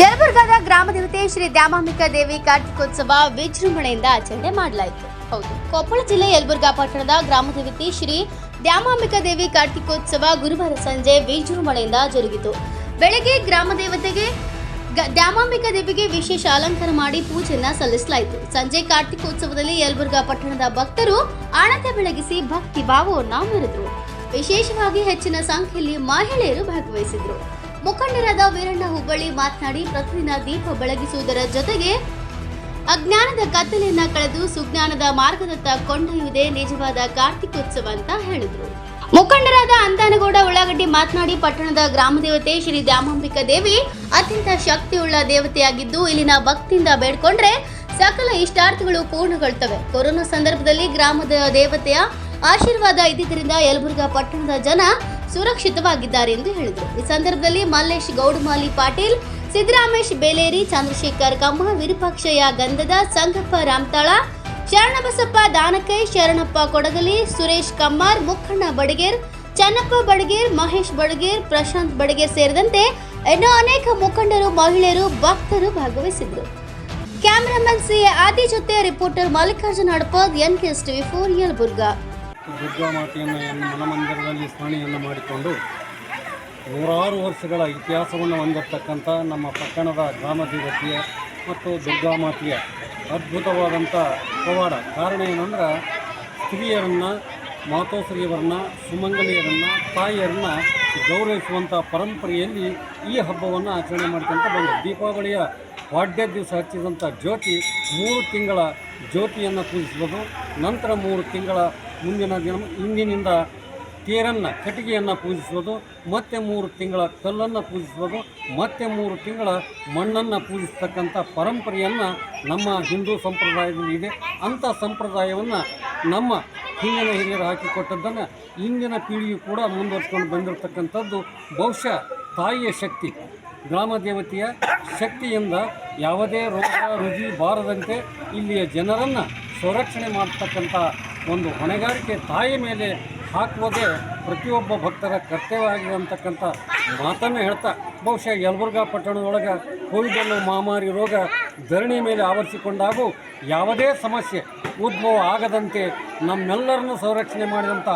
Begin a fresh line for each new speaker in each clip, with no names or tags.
ಯಲಬುರ್ಗಾದ ಗ್ರಾಮ ದೇವತೆ ಶ್ರೀ ದ್ಯಾಮಾಂಬಿಕಾ ದೇವಿ ಕಾರ್ತಿಕೋತ್ಸವ ವಿಜೃಂಭಣೆಯಿಂದ ಆಚರಣೆ ಮಾಡಲಾಯಿತು. ಹೌದು, ಕೊಪ್ಪಳ ಜಿಲ್ಲೆ ಯಲಬುರ್ಗಾ ಪಟ್ಟಣದ ಗ್ರಾಮ ದೇವತೆ ಶ್ರೀ ದ್ಯಾಮಾಂಬಿಕಾ ದೇವಿ ಕಾರ್ತಿಕೋತ್ಸವ ಗುರುವಾರ ಸಂಜೆ ವಿಜೃಂಭಣೆಯಿಂದ ಜರುಗಿತು. ಬೆಳಗ್ಗೆ ಗ್ರಾಮ ದೇವತೆಗೆ ದ್ಯಾಮಾಂಬಿಕಾ ದೇವಿಗೆ ವಿಶೇಷ ಅಲಂಕಾರ ಮಾಡಿ ಪೂಜೆಯನ್ನ ಸಲ್ಲಿಸಲಾಯಿತು. ಸಂಜೆ ಕಾರ್ತಿಕೋತ್ಸವದಲ್ಲಿ ಯಲಬುರ್ಗಾ ಪಟ್ಟಣದ ಭಕ್ತರು ಆಣತೆ ಬೆಳಗಿಸಿ ಭಕ್ತಿ ಭಾವವನ್ನು ಮೆರೆದರು. ವಿಶೇಷವಾಗಿ ಹೆಚ್ಚಿನ ಸಂಖ್ಯೆಯಲ್ಲಿ ಮಹಿಳೆಯರು ಭಾಗವಹಿಸಿದ್ರು. ಮುಖಂಡರಾದ ವೀರಣ್ಣ ಹುಬ್ಬಳ್ಳಿ ಮಾತನಾಡಿ ಪ್ರತಿದಿನ ದೀಪ ಬೆಳಗಿಸುವುದರ ಜೊತೆಗೆ ಅಜ್ಞಾನದ ಕತ್ತಲೆಯನ್ನ ಕಳೆದು ಸುಜ್ಞಾನದ ಮಾರ್ಗದತ್ತ ಕೊಂಡೊಯ್ಯುವುದೇ ನಿಜವಾದ ಕಾರ್ತಿಕೋತ್ಸವ ಅಂತ ಹೇಳಿದರು. ಮುಖಂಡರಾದ ಅಂತಾನಗೌಡ ಉಳ್ಳಾಗಡ್ಡಿ ಮಾತನಾಡಿ, ಪಟ್ಟಣದ ಗ್ರಾಮ ದೇವತೆ ಶ್ರೀ ದ್ಯಾಮಾಂಬಿಕಾ ದೇವಿ ಅತ್ಯಂತ ಶಕ್ತಿಯುಳ್ಳ ದೇವತೆಯಾಗಿದ್ದು, ಇಲ್ಲಿನ ಭಕ್ತಿಯಿಂದ ಬೇಡ್ಕೊಂಡ್ರೆ ಸಕಲ ಇಷ್ಟಾರ್ಥಗಳು ಪೂರ್ಣಗೊಳ್ತವೆ. ಕೊರೋನಾ ಸಂದರ್ಭದಲ್ಲಿ ಗ್ರಾಮದ ದೇವತೆಯ ಆಶೀರ್ವಾದ ಇದ್ದಿದ್ದರಿಂದ ಯಲಬುರ್ಗಾ ಪಟ್ಟಣದ ಜನ ಸುರಕ್ಷಿತವಾಗಿದ್ದಾರೆ ಎಂದು ಹೇಳಿದರು. ಈ ಸಂದರ್ಭದಲ್ಲಿ ಮಲ್ಲೇಶ್ ಗೌಡಮಾಲಿ ಪಾಟೀಲ್, ಸಿದ್ದರಾಮೇಶ್ ಬೇಲೇರಿ, ಚಂದ್ರಶೇಖರ್ ಕಮ್ಮ ವಿರೂಪಾಕ್ಷಯ್ಯ ಗಂಧದ ಸಂಗಪ್ಪ ರಾಮ್ತಾಳ, ಶರಣಬಸಪ್ಪ ದಾನಕೈ, ಶರಣಪ್ಪ ಕೊಡಗಲಿ, ಸುರೇಶ್ ಕಮ್ಮಾರ್ ಮುಖಣ್ಣ ಬಡಗೇರ್, ಚನ್ನಪ್ಪ ಬಡಗೇರ್, ಮಹೇಶ್ ಬಡಗೇರ್, ಪ್ರಶಾಂತ್ ಬಡಗೇರ್ ಸೇರಿದಂತೆ ಇನ್ನೂ ಅನೇಕ ಮುಖಂಡರು, ಮಹಿಳೆಯರು, ಭಕ್ತರು ಭಾಗವಹಿಸಿದ್ರು ಕ್ಯಾಮರಾಮನ್ ಸಿ ಆದಿ ಜೊತೆ reporter Mallikarjun Hadapad, N K S TV, for Yelburga
Durga ಮಾತೆಯನ್ನು ಮನಮಂದಿರದಲ್ಲಿ ಸ್ಮರಣೆಯನ್ನು ಮಾಡಿಕೊಂಡು ನೂರಾರು ವರ್ಷಗಳ ಇತಿಹಾಸವನ್ನು ಹೊಂದಿರತಕ್ಕಂಥ ನಮ್ಮ ಪಟ್ಟಣದ ಗ್ರಾಮ ದೇವತೆಯ ಮತ್ತು ದುರ್ಗಾ ಮಾತೆಯ ಅದ್ಭುತವಾದಂಥ ಪವಾಡ. ಕಾರಣ ಏನಂದ್ರೆ, ಸ್ತ್ರೀಯರನ್ನು ಮಾತೋಶ್ರೀಯರನ್ನು ಸುಮಂಗಲಿಯರನ್ನು, ತಾಯಿಯರನ್ನು ಗೌರವಿಸುವಂಥ ಪರಂಪರೆಯಲ್ಲಿ ಈ ಹಬ್ಬವನ್ನು ಆಚರಣೆ ಮಾಡ್ಕೊಂತ ಬಂದರು ದೀಪಾವಳಿಯ ವಾಡ್ಯ ದಿವಸ ಹಚ್ಚಿದಂಥ ಜ್ಯೋತಿ ಮೂರು ತಿಂಗಳ ಜ್ಯೋತಿಯನ್ನು ಪೂಜಿಸುವುದು ನಂತರ ಮೂರು ತಿಂಗಳ ಮುಂದಿನ ದಿನ ಇಂದಿನಿಂದ ತೇರನ್ನು ಕಟ್ಟಿಗೆಯನ್ನು ಪೂಜಿಸುವುದು, ಮತ್ತೆ ಮೂರು ತಿಂಗಳ ಕಲ್ಲನ್ನು ಪೂಜಿಸುವುದು, ಮತ್ತೆ ಮೂರು ತಿಂಗಳ ಮಣ್ಣನ್ನು ಪೂಜಿಸ್ತಕ್ಕಂಥ ಪರಂಪರೆಯನ್ನು ನಮ್ಮ ಹಿಂದೂ ಸಂಪ್ರದಾಯದಲ್ಲಿ ಇದೆ. ಅಂಥ ಸಂಪ್ರದಾಯವನ್ನು ನಮ್ಮ ಹಿಂದಿನ ಹಿರಿಯರು ಹಾಕಿಕೊಟ್ಟದ್ದನ್ನು ಇಂದಿನ ಪೀಳಿಗೆ ಕೂಡ ಮುಂದುವರ್ಸ್ಕೊಂಡು ಬಂದಿರತಕ್ಕಂಥದ್ದು ಬಹುಶಃ ತಾಯಿಯ ಶಕ್ತಿ. ಗ್ರಾಮ ದೇವತೆಯ ಶಕ್ತಿಯಿಂದ ಯಾವುದೇ ರೋಗ, ರುಜಿ ಬಾರದಂತೆ ಇಲ್ಲಿಯ ಜನರನ್ನು ಸಂರಕ್ಷಣೆ ಮಾಡ್ತಕ್ಕಂಥ ಒಂದು ಹೊಣೆಗಾರಿಕೆ ತಾಯಿ ಮೇಲೆ ಹಾಕುವುದೇ ಪ್ರತಿಯೊಬ್ಬ ಭಕ್ತರ ಕರ್ತವ್ಯ ಅಂತಕ್ಕಂಥ ಮಾತನ್ನು ಹೇಳ್ತಾ, ಬಹುಶಃ ಯಲಬುರ್ಗಾ ಪಟ್ಟಣದೊಳಗೆ ಕೋವಿಡ್ ಅನ್ನೋ ಮಹಾಮಾರಿ ರೋಗ ಧರಣಿ ಮೇಲೆ ಆವರಿಸಿಕೊಂಡಾಗೂ ಯಾವುದೇ ಸಮಸ್ಯೆ ಉದ್ಭವ ಆಗದಂತೆ ನಮ್ಮೆಲ್ಲರನ್ನು ಸಂರಕ್ಷಣೆ ಮಾಡಿದಂಥ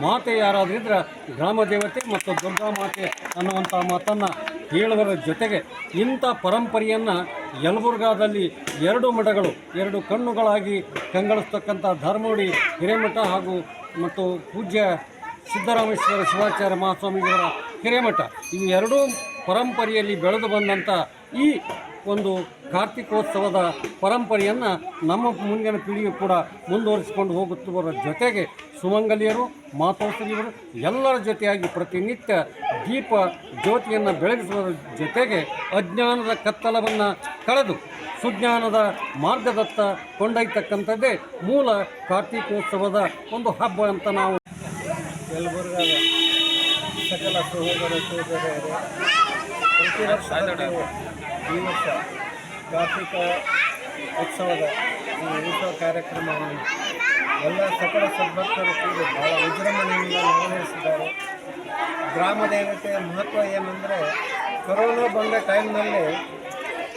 ಮಾತೆ ಯಾರಾದರೂ ಇದ್ರೆ ಗ್ರಾಮ ದೇವತೆ ಮತ್ತು ದುರ್ಗಾ ಮಾತೆ ಅನ್ನುವಂಥ ಮಾತನ್ನು ಹೇಳುವುದರ ಜೊತೆಗೆ ಇಂಥ ಪರಂಪರೆಯನ್ನು ಯಲಬುರ್ಗಾದಲ್ಲಿ ಎರಡು ಮಠಗಳು, ಎರಡು ಕಣ್ಣುಗಳಾಗಿ ಕಂಗಳಿಸ್ತಕ್ಕಂಥ ಧರ್ಮೋಡಿ, ಹಿರೇಮಠ ಹಾಗೂ ಮತ್ತು ಪೂಜ್ಯ ಸಿದ್ದರಾಮೇಶ್ವರ ಶಿವಾಚಾರ್ಯ ಮಹಾಸ್ವಾಮಿಯವರ ಹಿರೇಮಠ. ಇವು ಎರಡೂ ಪರಂಪರೆಯಲ್ಲಿ ಬೆಳೆದು ಬಂದಂಥ ಈ ಒಂದು ಕಾರ್ತಿಕೋತ್ಸವದ ಪರಂಪರೆಯನ್ನು ನಮ್ಮ ಮುಂದಿನ ಪೀಳಿಗೆ ಕೂಡ ಮುಂದುವರಿಸಿಕೊಂಡು ಹೋಗುತ್ತಿರುವ ಜೊತೆಗೆ ಸುಮಂಗಲಿಯರು ಮಾತೋಶ್ರೀಯರು ಎಲ್ಲರ ಜೊತೆಯಾಗಿ ಪ್ರತಿನಿತ್ಯ ದೀಪ ಜ್ಯೋತಿಯನ್ನು ಬೆಳಗಿಸುವುದರ ಜೊತೆಗೆ ಅಜ್ಞಾನದ ಕತ್ತಲವನ್ನು ಕಳೆದು ಸುಜ್ಞಾನದ ಮಾರ್ಗದತ್ತ ಕೊಂಡೊಯ್ತಕ್ಕಂಥದ್ದೇ ಮೂಲ ಕಾರ್ತಿಕೋತ್ಸವದ ಒಂದು ಹಬ್ಬ ಅಂತ ನಾವು
ಯಲಬುರ್ಗಾದ ಸಕಲ ಸಹೋದರ ಸಹೋದರಿಯರು ಪ್ರತಿ ವರ್ಷ ಈ ವರ್ಷ ಕಾರ್ತಿಕ ಉತ್ಸವದ ಈ ಉತ್ಸವ ಕಾರ್ಯಕ್ರಮವನ್ನು ಎಲ್ಲ ಸಕಲ ಸದ್ಭಕ್ತರು ಕೂಡ ಭಾಳ ವಿಜೃಂಭಣೆಯಿಂದ ನಿರ್ವಹಿಸಿದ್ದಾರೆ ಗ್ರಾಮ ದೇವತೆಯ ಮಹತ್ವ ಏನಂದರೆ ಕೊರೋನಾ ಬಂದ ಟೈಮ್ನಲ್ಲಿ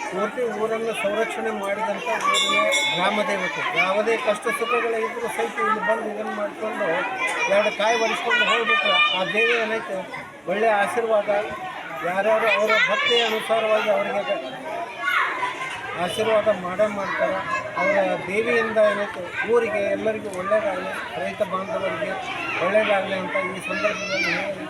ಪೂರ್ತಿ ಊರನ್ನು ಸಂರಕ್ಷಣೆ ಮಾಡಿದಂಥ ಊರಿನ ಗ್ರಾಮ ದೇವತೆ ಯಾವುದೇ ಕಷ್ಟ ಸುಖಗಳಿದ್ದರೂ ಸಹಿತ ಇಲ್ಲಿ ಬಂದು ಇದನ್ನು ಮಾಡಿಕೊಂಡು ಎರಡು ಕಾಯಿ ಒರೆಸ್ಕೊಂಡು ಹೋಗ್ಬಿಟ್ರೆ ಆ ದೇವಿ ಏನೈತೆ ಒಳ್ಳೆಯ ಆಶೀರ್ವಾದ ಯಾರ್ಯಾರು ಅವರ ಭಕ್ತಿಯ ಅನುಸಾರವಾಗಿ ಅವರಿಗೆ ಆಶೀರ್ವಾದ ಮಾಡೇ ಮಾಡ್ತಾರೆ. ಅವರ ದೇವಿಯಿಂದ ಏನೈತೆ, ಊರಿಗೆ ಎಲ್ಲರಿಗೂ ಒಳ್ಳೆಯದಾಗಲಿ, ರೈತ ಬಾಂಧವರಿಗೆ ಒಳ್ಳೆಯದಾಗಲಿ ಅಂತ ಈ ಸಂದರ್ಭದಲ್ಲಿ ಹೇಳಿ